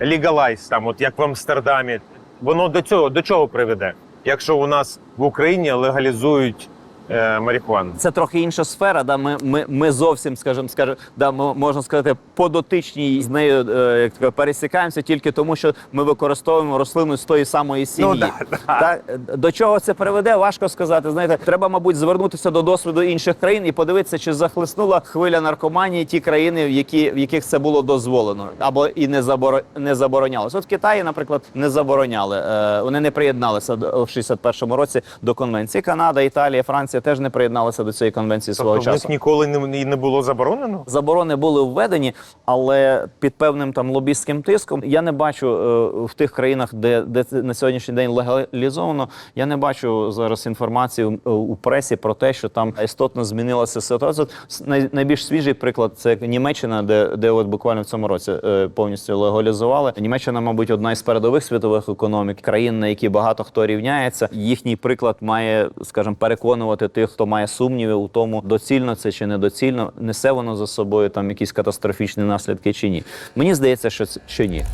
легалайз, там, от як в Амстердамі, воно до цього до чого приведе? Якщо у нас в Україні легалізують е, марихуану? Це трохи інша сфера. Да, ми, ми, ми зовсім, скажімо, скажімо, да, ми, можна сказати, подотичні з нею е, як пересікаємося тільки тому, що ми використовуємо рослину з тої самої сім'ї. да, да. Так, е, до чого це приведе, важко сказати. Знаєте, треба, мабуть, звернутися до досвіду інших країн і подивитися, чи захлеснула хвиля наркоманії ті країни, в, які, в яких це було дозволено, або і не заборо, не заборонялося. От в Китаї, наприклад, не забороняли. Е, вони не приєдналися в 61-му році до конвенції. Канада, Італія, Франція теж не приєдналися до цієї конвенції свого Тобто в часу. них ніколи не, не було заборонено? Заборони були введені, але під певним там лобістським тиском я не бачу е, в тих країнах, де, де на сьогоднішній день легалізовано. Я не бачу зараз інформації у, у пресі про те, що там істотно змінилася ситуація. Най, найбільш свіжий приклад це Німеччина, де, де от буквально в цьому році е, повністю легалізували. Німеччина, мабуть, одна із передових світових економік, країн, на які багато хто рівняється. Їхній приклад має, скажімо, переконувати тих, хто має сумніви у тому, доцільно це чи недоцільно, несе воно за собою там якісь катастрофічні наслідки чи ні. Мені здається, що, що ні.